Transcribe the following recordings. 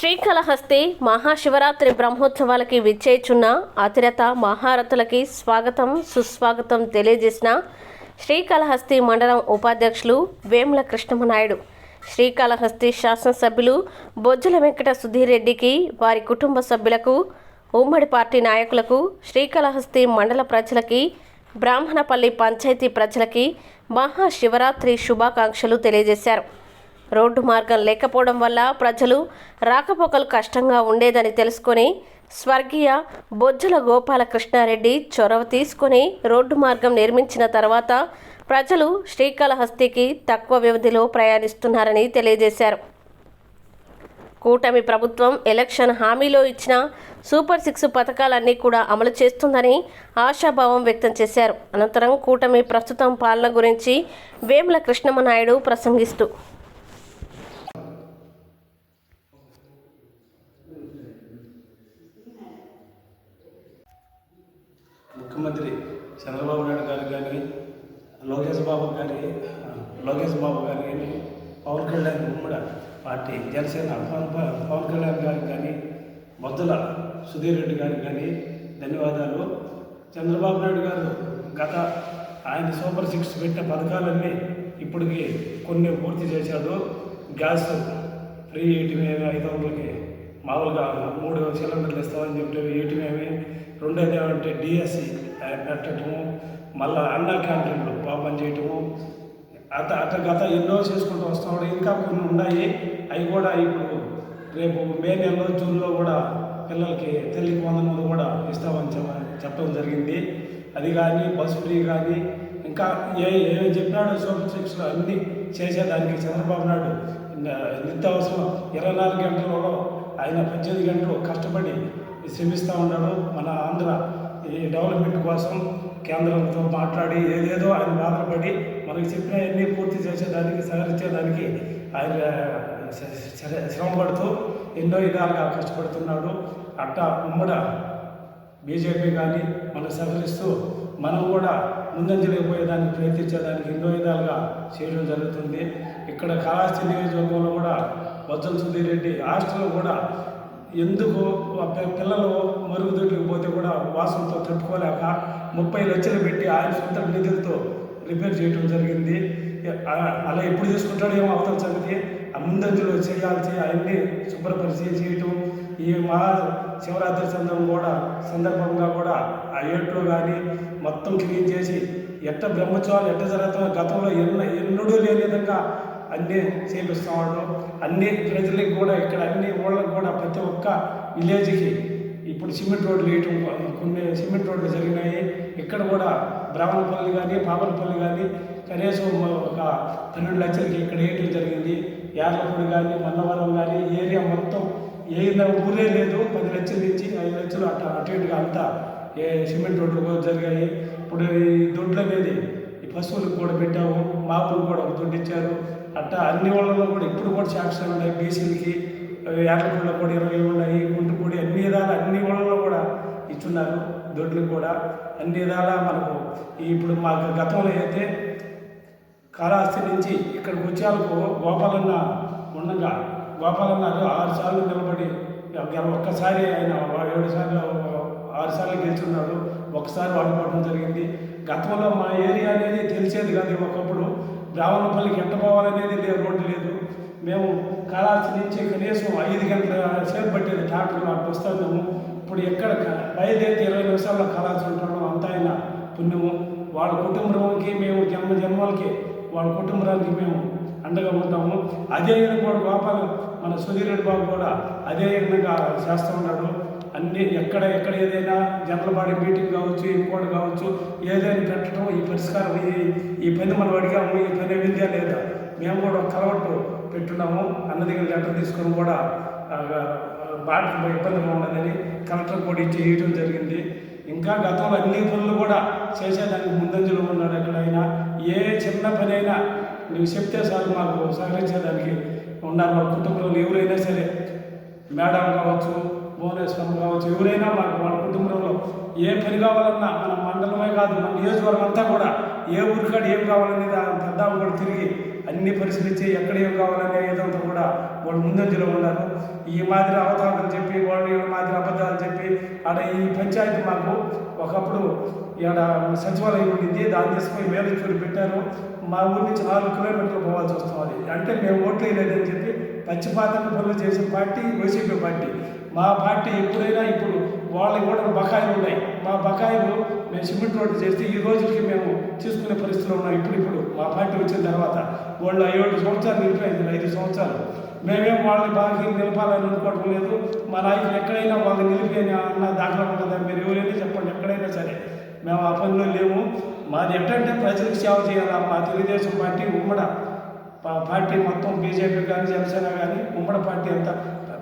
శ్రీకాళహస్తి మహాశివరాత్రి బ్రహ్మోత్సవాలకి విచ్చేచున్న అతిరత మహారథులకి స్వాగతం సుస్వాగతం తెలియజేసిన శ్రీకాళహస్తి మండలం ఉపాధ్యక్షులు వేముల కృష్ణమనాయుడు. శ్రీకాళహస్తి శాసనసభ్యులు బొజ్జుల వెంకట సుధీర్ రెడ్డికి వారి కుటుంబ సభ్యులకు ఉమ్మడి పార్టీ నాయకులకు శ్రీకాళహస్తి మండల ప్రజలకి బ్రాహ్మణపల్లి పంచాయతీ ప్రజలకి మహాశివరాత్రి శుభాకాంక్షలు తెలియజేశారు. రోడ్డు మార్గం లేకపోవడం వల్ల ప్రజలు రాకపోకలు కష్టంగా ఉండేదని తెలుసుకొని స్వర్గీయ బొజ్జల గోపాలకృష్ణారెడ్డి చొరవ తీసుకొని రోడ్డు మార్గం నిర్మించిన తర్వాత ప్రజలు శ్రీకాళహస్తికి తక్కువ వ్యవధిలో ప్రయాణిస్తున్నారని తెలియజేశారు. కూటమి ప్రభుత్వం ఎలక్షన్ హామీలో ఇచ్చిన సూపర్ సిక్స్ పథకాలన్నీ కూడా అమలు చేస్తుందని ఆశాభావం వ్యక్తం చేశారు. అనంతరం కూటమి ప్రస్తుతం పాలన గురించి వేముల కృష్ణమనాయుడు ప్రసంగిస్తూ ముఖ్యమంత్రి చంద్రబాబు నాయుడు గారు కానీ లోకేష్ బాబు గారి లోకేష్ బాబు గారు కానీ పవన్ కళ్యాణ్ ఉమ్మడి పార్టీ జనసేన పవన్ పవన్ కళ్యాణ్ గారికి కానీ మొద్దుల సుధీర్ రెడ్డి గారికి కానీ ధన్యవాదాలు. చంద్రబాబు నాయుడు గారు గత ఆయన సూపర్ సిక్స్ పెట్టిన పథకాలన్నీ ఇప్పటికి కొన్ని పూర్తి చేశాడు. గ్యాస్ ఫ్రీ ఎయిటీమేమి ఐదు వందలకి మామూలుగా మూడు సిలిండర్లు ఇస్తామని చెప్పి ఎయిటీమేమి రెండోది ఏమంటే డిఎస్సి పెట్టడము మళ్ళా అన్న క్యాంటీన్లు పాపం చేయటము అత అట గత ఎన్నో చేసుకుంటూ వస్తాడు ఇంకా కొన్ని ఉన్నాయి. అవి కూడా ఇప్పుడు రేపు మే నెలలో జూన్లో కూడా పిల్లలకి తల్లికి వందనలు కూడా ఇస్తామని చెప్పడం జరిగింది. అది కానీ బస్ ఫ్రీ కానీ ఇంకా ఏ ఏమి చెప్పినాడో సోషల్ సిక్స్లో అన్నీ చేసేదానికి చంద్రబాబు నాయుడు నిత్యావసరం ఇరవై నాలుగు గంటలలో ఆయన పద్దెనిమిది గంటలు కష్టపడి శ్రమిస్తూ ఉన్నాడు. మన ఆంధ్ర ఈ డెవలప్మెంట్ కోసం కేంద్రంతో మాట్లాడి ఏదేదో ఆయన బాధపడి మనకి చెప్పినవన్నీ పూర్తి చేసేదానికి సహకరించేదానికి ఆయన శ్రమ పడుతూ శ్రమపడుతూ ఎన్నో విధాలుగా కష్టపడుతున్నాడు. అట్ట ఉమ్మడ బీజేపీ కానీ మనకు సహకరిస్తూ మనం కూడా ముందంజలేకపోయేదానికి ప్రయత్నించేదానికి ఎన్నో విధాలుగా చేయడం జరుగుతుంది. ఇక్కడ కాళహస్తి నియోజకవర్గంలో కూడా వజ్రం సుధీర్ రెడ్డి హాస్టల్లో కూడా ఎందుకు పిల్లలు మరుగుదొడ్లకు పోతే కూడా వాసనతో తట్టుకోలేక ముప్పై లక్షలు పెట్టి ఆయన సొంత నిధులతో రిపేర్ చేయడం జరిగింది. అలా ఎప్పుడు తీసుకుంటాడో ఏమో అవతల సంగతి. ఆ ముందంజలో చేయాల్సి అవన్నీ శుభ్రపరిచి చేయటం. ఈ మహా శివరాత్రి సందర్భం కూడా సందర్భంగా కూడా ఆ ఏట్లో కానీ మొత్తం క్లీన్ చేసి ఎట్ట బ్రహ్మోత్సవాలు ఎట్ట జరుగుతాయో గతంలో ఎన్న ఎన్నడూ లేని విధంగా అన్నీ చేపిస్తాడు అన్ని ప్రజలకు కూడా ఇక్కడ అన్ని ఊళ్ళకు కూడా ప్రతి ఒక్క విలేజ్కి ఇప్పుడు సిమెంట్ రోడ్లు వేయటం కొన్ని సిమెంట్ రోడ్లు జరిగినాయి. ఇక్కడ కూడా బ్రాహ్మణపల్లి కానీ పాపనపల్లి కానీ కనీసం ఒక పన్నెండు లక్షలకి ఇక్కడ వేయటం జరిగింది. యార్లపూడి కానీ మన్నవరం కానీ ఏరియా మొత్తం ఏ ఊరే లేదు. పది లక్షల నుంచి ఐదు లక్షలు అట్ట అటు ఇటుగా అంతా ఏ సిమెంట్ రోడ్లు కూడా జరిగాయి. ఇప్పుడు ఈ దొడ్లు అనేది ఈ పశువులకు కూడా పెట్టాము. మాపులకు కూడా ఒక దొడ్డు ఇచ్చారు అట్టా అన్ని వాళ్ళలో కూడా ఇప్పుడు కూడా శాంక్షన్ ఉన్నాయి. బీసీలకి యాటపూడిలో కూడా ఇరవై ఉన్నాయి గుంటుపూడి అన్ని విధాలు అన్ని వాళ్ళలో కూడా ఇచ్చున్నారు దొడ్లకు కూడా. అన్ని విధాలా మనకు ఇప్పుడు మా గతంలో అయితే కాళహస్తి నుంచి ఇక్కడికి వచ్చేందుకు గోపాలన్న ఉండగా గోపాలన్న ఆరు సార్లు నిలబడి ఒక్కసారి ఆయన ఏడు సార్లు ఆరు సార్లు గెలుచున్నాడు. ఒకసారి వాడుకోవడం జరిగింది. గతంలో మా ఏరియా అనేది తెలిసేది కాదు. ఒకప్పుడు బ్రాహ్మణపల్లికి ఎంత పోవాలనేది లేదు రోడ్డు లేదు. మేము కాళహస్తి నుంచి కనీసం ఐదు గంటల సేపు పట్టేది ట్రాక్టర్లో అటు వస్తున్నాము ఇప్పుడు ఎక్కడ క- బయలుదేరి ఇరవై నిమిషాల్లో కాళహస్తి ఉంటాము అంతా అయినా పుణ్యము. వాళ్ళ కుటుంబంకి మేము జన్మ జన్మలకి వాళ్ళ కుటుంబానికి మేము అండగా ఉంటాము. అదే విధంగా కూడా గోపాల్ మన సుధీరెడ్డి బాబు కూడా అదే విధంగా చేస్తూ ఉన్నాడు. అన్ని ఎక్కడ ఎక్కడ ఏదైనా జనరల్ బాడీ మీటింగ్ కావచ్చు ఇంకోటి కావచ్చు ఏదైనా పెట్టడం ఈ పరిష్కారం ఈ ఈ పని మనం అడిగాము ఈ పని అయిందా లేదా? మేము కూడా కలవట్టు పెట్టున్నాము. అన్న దగ్గర లెటర్ తీసుకొని కూడా బాట ఇబ్బందిగా ఉండదని కలెక్టర్ కూడా ఇచ్చి జరిగింది. ఇంకా గతంలో అన్ని పనులు కూడా చేసేదానికి ముందంజలో ఉన్నాడు ఎక్కడైనా. ఏ చిన్న పని అయినా నువ్వు చెప్తే సార్ మాకు సహకరించేదానికి ఉన్నారు మా కుటుంబంలో ఎవరైనా సరే. మేడం కావచ్చు భువనేశ్వరం కావచ్చు ఎవరైనా మాకు మన కుటుంబంలో ఏ పని కావాలన్నా మన మండలమే కాదు మన నియోజకవర్గం అంతా కూడా ఏ ఊరికాడ ఏం కావాలనేది ఆ పెద్ద కూడా తిరిగి అన్ని పరిశీలించి ఎక్కడ ఏం కావాలనే ఏదంతా కూడా వాళ్ళు ముందంజలో ఉన్నారు. ఈ మాదిరి అవతారం చెప్పి వాళ్ళు ఈ మాదిరి అబద్ధాలు చెప్పి ఆడ ఈ పంచాయతీ మాకు ఒకప్పుడు ఇక్కడ సచివాలయం ఉండింది దాన్ని తీసుకుని మేలచూరు పెట్టారు. మా ఊరి నుంచి నాలుగు కిలోమీటర్లు పోవాల్సి వస్తుంది. అంటే మేము ఓట్లు వేయలేదని చెప్పి పచ్చిపాతకు పనులు చేసిన పార్టీ వైసీపీ పార్టీ. మా పార్టీ ఎప్పుడైనా ఇప్పుడు వాళ్ళకి కూడా బకాయిలు ఉన్నాయి. మా బకాయిలు మేము సిమెంట్ రోడ్డు చేస్తే ఈ రోజుకి మేము తీసుకునే పరిస్థితిలో ఉన్నాం ఇప్పుడు ఇప్పుడు. మా పార్టీ వచ్చిన తర్వాత వాళ్ళు ఏడు సంవత్సరాలు నిలిపోయింది ఐదు సంవత్సరాలు. మేమేం వాళ్ళని బాగా నిలపాలని అనుకోవడం లేదు. మా నాయకులు ఎక్కడైనా వాళ్ళని నిలిపి అన్న దాఖలా ఉంటుందా మీరు ఎవరైనా చెప్పండి ఎక్కడైనా సరే. మేము ఆ పనిలో లేము. మాది ఏంటంటే ప్రజలకు సేవ చేయాలా? మా తెలుగుదేశం పార్టీ ఉమ్మడ. పార్టీ మొత్తం బీజేపీ కానీ జనసేన కానీ ఉమ్మడి పార్టీ అంతా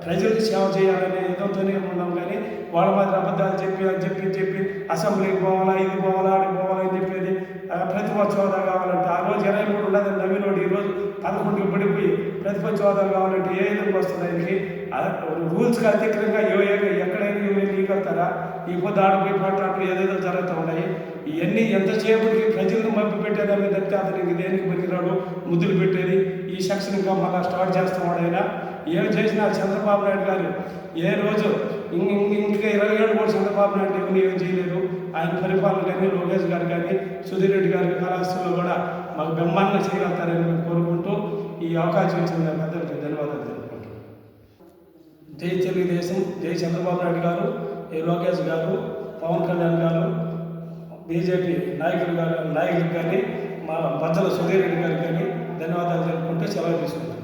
ప్రజలకు సేవ చేయాలనే ఏదోతోనే ఉన్నాం కానీ వాళ్ళ మాదిరి అబద్ధాలు చెప్పి అని చెప్పి చెప్పి అసెంబ్లీకి పోవాలా ఇది పోవాలా ఆడికి పోవాలా అని చెప్పేది ఆ, ప్రతిపక్ష హోదా కావాలంటే ఆ రోజు ఇరవై మూడు ఉన్నది నవీనోడు ఈరోజు పదకొండుకి పడిపోయి ప్రతిపక్ష హోదా కావాలంటే ఏ విధంగా వస్తుంది ఆయనకి రూల్స్కి అతిక్రంగా ఏ ఎక్కడైనా ఎవరైనా ఇవ్వగలుగుతారా ఈ పొద్దు ఆడిపోయి ఏదేదో జరుగుతూ ఉన్నాయి. ఇవన్నీ ఎంతసేపటికి ప్రజలను మబ్బి పెట్టేదాన్ని తప్పితే అతనికి దేనికి పనికిరాడు? ముద్దులు పెట్టేది. ఈ సెక్షన్ ఇంకా మళ్ళీ స్టార్ట్ చేస్తున్నాడు ఆయన. ఏం చేసినా చంద్రబాబు నాయుడు గారు ఏ రోజు ఇంకా ఇరవై ఏడు కూడా చంద్రబాబు నాయుడు ఎవరు ఏం చేయలేదు. ఆయన పరిపాలన కానీ లోకేష్ గారు కానీ సుధీర్ రెడ్డి గారి కళాశాలలో కూడా మాకు బ్రహ్మాండంగా చేయగలుగుతారని మేము కోరుకుంటూ ఈ అవకాశం ఇచ్చిన పెద్దలకు ధన్యవాదాలు. జై తెలుగుదేశం జై చంద్రబాబు నాయుడు గారు ఏ లోకేష్ గారు పవన్ కళ్యాణ్ గారు బీజేపీ నాయకులు గారు నాయకులకు కానీ మా బద్దల సుధీర్ రెడ్డి గారికి కానీ ధన్యవాదాలు తెలుపుకుంటూ సెలవు తీసుకుంటాం